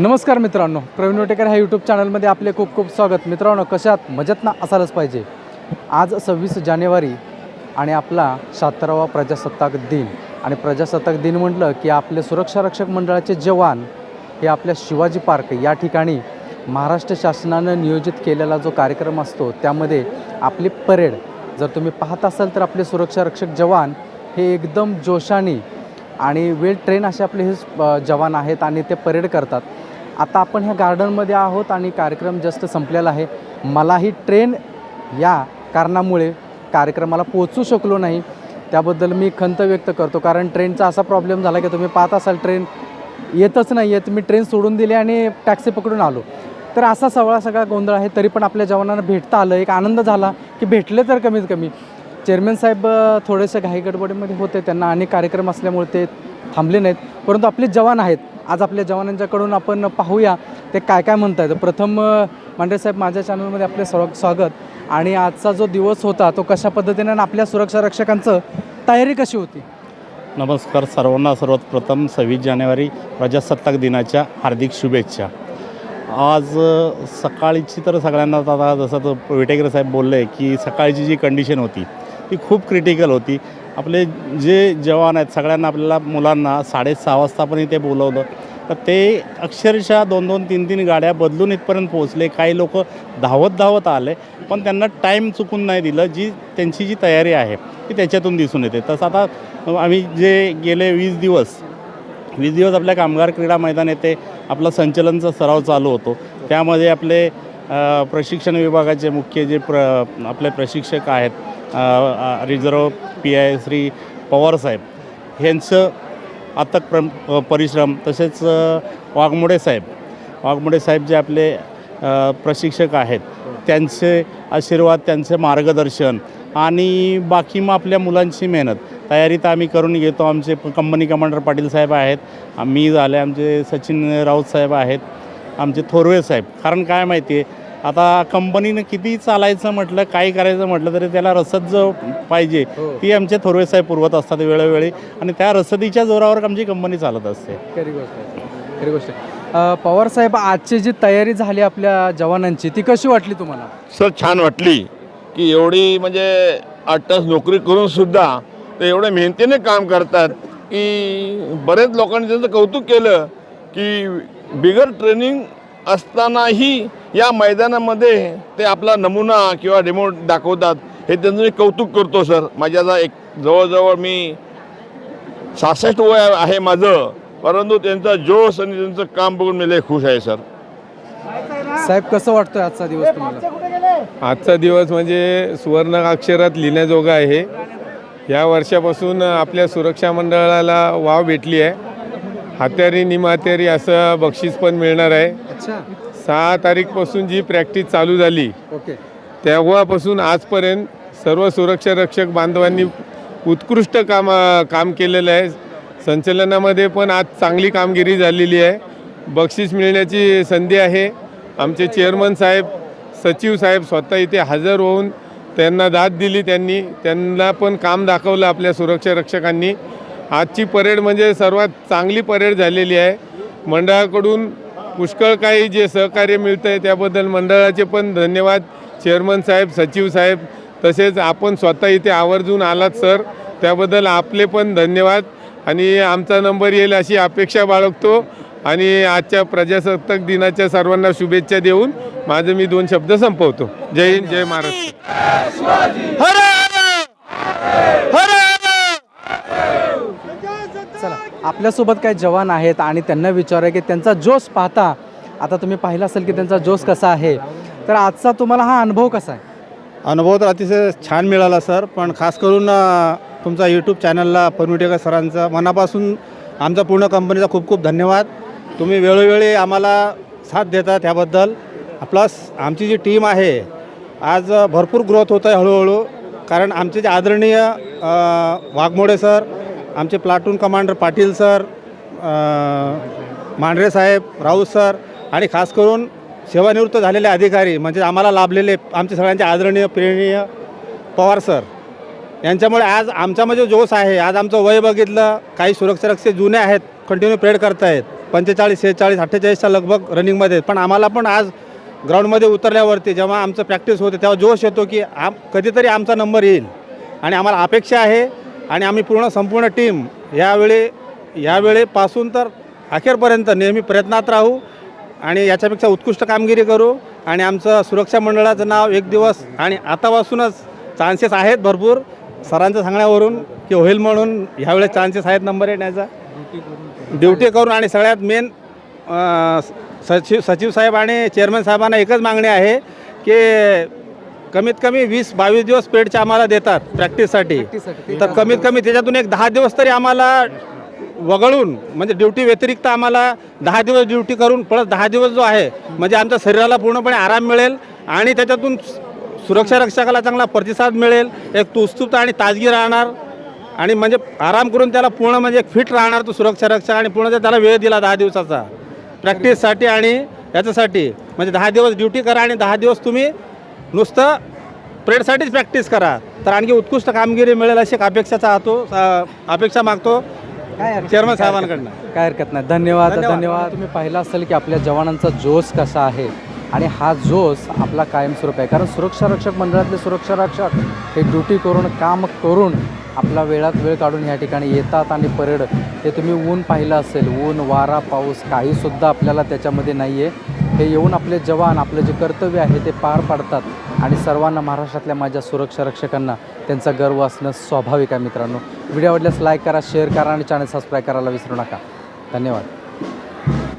नमस्कार मित्रांनो प्रवीण वटेकर ह्या यूट्यूब चॅनलमध्ये आपले खूप खूप स्वागत. मित्रांनो कशात मजेत ना? असायलाच पाहिजे. आज सव्वीस जानेवारी आणि आपला शहात्तरावा प्रजासत्ताक दिन. आणि प्रजासत्ताक दिन म्हटलं की आपले सुरक्षा रक्षक मंडळाचे जवान हे आपल्या शिवाजी पार्क या ठिकाणी महाराष्ट्र शासनानं नियोजित केलेला जो कार्यक्रम असतो त्यामध्ये आपली परेड जर तुम्ही पाहत असाल तर आपले सुरक्षा रक्षक जवान हे एकदम जोशाने आणि वेल ट्रेन असे आपले हे जवान आहेत आणि ते परेड करतात. आता आपण ह्या गार्डनमध्ये आहोत आणि कार्यक्रम जस्ट संपलेला आहे. मलाही ट्रेन या कारणामुळे कार्यक्रमाला पोचू शकलो नाही. त्याबद्दल मी खंत व्यक्त करतो. कारण ट्रेनचा असा प्रॉब्लेम झाला की तुम्ही पाहत असाल ट्रेन येतच नाही येत मी ट्रेन सोडून दिली आणि टॅक्सी पकडून आलो. तर असा सगळा सगळा गोंधळ आहे. तरी पण आपल्या जवानांना भेटता आलं. एक आनंद झाला की भेटले तर कमीत कमी. चेअरमॅन साहेब थोडेसे घाई गडबडीमध्ये होते. त्यांना अनेक कार्यक्रम असल्यामुळे ते थांबले नाहीत. परंतु आपले जवान आहेत. आज आपल्या जवानांच्याकडून आपण पाहूया ते काय काय म्हणत आहेत प्रथम मांडे साहेब माझ्या चॅनलमध्ये आपले स्वा स्वागत. आणि आजचा जो दिवस होता तो कशा पद्धतीने आणि आपल्या सुरक्षा रक्षकांचं तयारी कशी होती? नमस्कार सर्वांना. सर्वात प्रथम सव्वीस जानेवारी प्रजासत्ताक दिनाच्या हार्दिक शुभेच्छा. आज सकाळची तर सगळ्यांना आता जसं तो विटेकर साहेब बोलले की सकाळची जी कंडिशन होती ती खूप क्रिटिकल होती. आपले जे जवान आहेत सगळ्यांना आपल्याला मुलांना साडेसहा वाजतापर्यंत ते बोलवलं. तर ते अक्षरशः दोन दोन तीन तीन गाड्या बदलून इथपर्यंत पोहोचले. काही लोक धावत धावत आले पण त्यांना टाईम चुकून नाही दिलं जी त्यांची जी तयारी आहे ती त्याच्यातून दिसून येते. तसं आता आम्ही जे गेले वीस दिवस वीस दिवस आपल्या कामगार क्रीडा मैदान येथे आपला संचलनचा सराव चालू होतो. त्यामध्ये आपले प्रशिक्षण विभागाचे मुख्य जे प्र आपले प्रशिक्षक आहेत रिझर्व पी आय श्री पवारसाहेब ह्यांचं अथक प्र परिश्रम तसेच वाघमोडे साहेब वाघमोडे साहेब जे आपले प्रशिक्षक आहेत त्यांचे आशीर्वाद त्यांचे मार्गदर्शन आणि बाकी मग आपल्या मुलांची मेहनत तयारी तर आम्ही करून घेतो. आमचे कंपनी कमांडर पाटील साहेब आहेत मी झाले आमचे सचिन राऊत साहेब आहेत आमचे थोरवे साहेब. कारण काय माहिती आहे आता कंपनीनं किती चालायचं म्हटलं काही करायचं म्हटलं तरी त्याला रसद जो पाहिजे ती आमचे थोरवे साहेब पुरवत असतात वेळोवेळी. आणि त्या रसदीच्या जोरावर आमची कंपनी चालत असते. खरी गोष्ट आहे. खरी गोष्ट आहे. अ, पवार साहेब आजची जी तयारी झाली आपल्या जवानांची ती कशी वाटली तुम्हाला? सर छान वाटली की एवढी म्हणजे आठ तास नोकरी करून सुद्धा ते एवढ्या मेहनतीने काम करतात की बरेच लोकांनी त्यांचं कौतुक केलं की बिगर ट्रेनिंग असतानाही या मैदानामध्ये ते आपला नमुना किंवा रिमोट दाखवतात. हे त्यांचं मी कौतुक करतो सर माझ्या आता एक जवळजवळ मी सहासष्ट वय आहे माझं परंतु त्यांचा जोश आणि त्यांचं काम बघून मी लय खुश आहे सर साहेब कसं वाटतोय आजचा दिवस तुम्हाला? आजचा दिवस म्हणजे सुवर्ण अक्षरात लिहिण्याजोगा आहे. या वर्षापासून आपल्या सुरक्षा मंडळाला वाव भेटली आहे. हात्यारी निमहात्यारी असं बक्षीस पण मिळणार आहे. अच्छा. सहा तारीखपासून जी प्रॅक्टिस चालू झाली ओके. तेव्हापासून आजपर्यंत सर्व सुरक्षा रक्षक बांधवांनी उत्कृष्ट काम काम केलेलं आहे. संचलनामध्ये पण आज चांगली कामगिरी झालेली आहे. बक्षीस मिळण्याची संधी आहे. आमचे चेअरमन साहेब सचिव साहेब स्वतः इथे हजर होऊन त्यांना दाद दिली त्यांनी. त्यांना पण काम दाखवलं आपल्या सुरक्षा रक्षकांनी. आजची परेड म्हणजे सर्वात चांगली परेड झालेली आहे. मंडळाकडून पुष्कळ काही जे सहकार्य मिळतं आहे त्याबद्दल मंडळाचे पण धन्यवाद. चेअरमन साहेब सचिव साहेब तसेच आपण स्वतः इथे आवर्जून आलात सर त्याबद्दल आपले पण धन्यवाद. आणि आमचा नंबर येईल अशी अपेक्षा बाळगतो. आणि आजच्या प्रजासत्ताक दिनाच्या सर्वांना शुभेच्छा देऊन माझं मी दोन शब्द संपवतो. जय हिंद जय महाराष्ट्र चला आपल्यासोबत काही जवान आहेत आणि त्यांना विचारूया की त्यांचा जोश पाहता आता तुम्ही पाहिला असेल की त्यांचा जोश कसा आहे तर आजचा तुम्हाला हा अनुभव कसा आहे? अनुभव तर अतिशय छान मिळाला सर. पण खास करून अ, तुमचा यूट्यूब चॅनलला परमिटेकर सरांचा मनापासून आमचा पूर्ण कंपनीचा खूप खूप धन्यवाद. तुम्ही वेळोवेळी आम्हाला साथ देता त्याबद्दल. प्लस आमची जी टीम आहे आज भरपूर ग्रोथ होत आहे हळूहळू. कारण आमचे जे आदरणीय अ, वाघमोडे सर आमचे platoon commander Patil sir Mandhare Saheb Raut sir आणि खास करून सेवानिवृत्त झालेले अधिकारी म्हणजे आम्हाला लाभलेले आमचे सगळ्यांचे आदरणीय प्रेरणीय पवार सर. यांच्यामुळे आज आमच्यामध्ये जोश आहे आज आमचं वय बघितलं काही सुरक्षारक्षे जुने आहेत कंटिन्यू प्रेड करतायत. पंचेचाळीस शेहेचाळीस अठ्ठेचाळीसच्या लगभग रनिंगमध्ये आहेत. पण आम्हाला पण आज ग्राउंडमध्ये उतरल्यावरती जेव्हा आमचं प्रॅक्टिस होते तेव्हा जोश येतो की आम कधीतरी आमचा नंबर येईल. आणि आम्हाला अपेक्षा आहे आणि आम्ही पूर्ण संपूर्ण टीम यावेळी यावेळेपासून तर अखेरपर्यंत नेहमी प्रयत्नात राहू आणि याच्यापेक्षा उत्कृष्ट कामगिरी करू आणि आमचं सुरक्षा मंडळाचं नाव एक दिवस आणि आतापासूनच चान्सेस आहेत भरपूर सरांच्या सांगण्यावरून की होईल म्हणून ह्यावेळेस चान्सेस आहेत नंबर येण्याचा. ड्युटी करून आणि सगळ्यात मेन सचिव सचिव साहेब आणि चेअरमन साहेबांना एकच मागणी आहे की कमीत कमी वीस बावीस दिवस पेडचे आम्हाला देतात प्रॅक्टिससाठी. तर कमीत कमी त्याच्यातून एक दहा दिवस तरी आम्हाला वगळून म्हणजे ड्युटी व्यतिरिक्त आम्हाला दहा दिवस ड्युटी करून परत दहा दिवस जो आहे म्हणजे आमच्या शरीराला पूर्णपणे आराम मिळेल आणि त्याच्यातून सुरक्षा रक्षकाला चांगला प्रतिसाद मिळेल एक उत्सुकता आणि ताजगी राहणार आणि म्हणजे आराम करून त्याला पूर्ण म्हणजे फिट राहणार तो सुरक्षा रक्षक आणि पूर्ण त्याला वेळ दिला दहा दिवसाचा. प्रॅक्टिससाठी आणि याच्यासाठी म्हणजे दहा दिवस ड्युटी करा आणि दहा दिवस तुम्ही नुसतं प्रेडसाठीच प्रॅक्टिस करा. तर आणखी उत्कृष्ट कामगिरी मिळेल अशी एक अपेक्षा चाहतो अपेक्षा मागतो काय हरकत चेअरमन नाही, काय हरकत साहेबांकडनं. काय हरकत नाही. धन्यवाद धन्यवाद. धन्यवाद. तुम्ही पाहिलं असेल की आपल्या जवानांचा जोश कसा आहे आणि हा जोश आपला कायमस्वरूप आहे. कारण सुरक्षा रक्षक मंडळातले सुरक्षा रक्षक हे ड्युटी करून काम करून आपला वेळात वेळ काढून या ठिकाणी येतात आणि परेड. हे तुम्ही ऊन पाहिलं असेल. ऊन वारा पाऊस काहीसुद्धा आपल्याला त्याच्यामध्ये नाही आहे हे येऊन आपले जवान आपलं जे कर्तव्य आहे ते पार पाडतात. आणि सर्वांना महाराष्ट्रातल्या माझ्या सुरक्षा रक्षकांना त्यांचा गर्व असणं स्वाभाविक आहे मित्रांनो. व्हिडिओ आवडल्यास लाईक करा शेअर करा आणि चॅनल सबस्क्राईब करायला विसरू नका. धन्यवाद.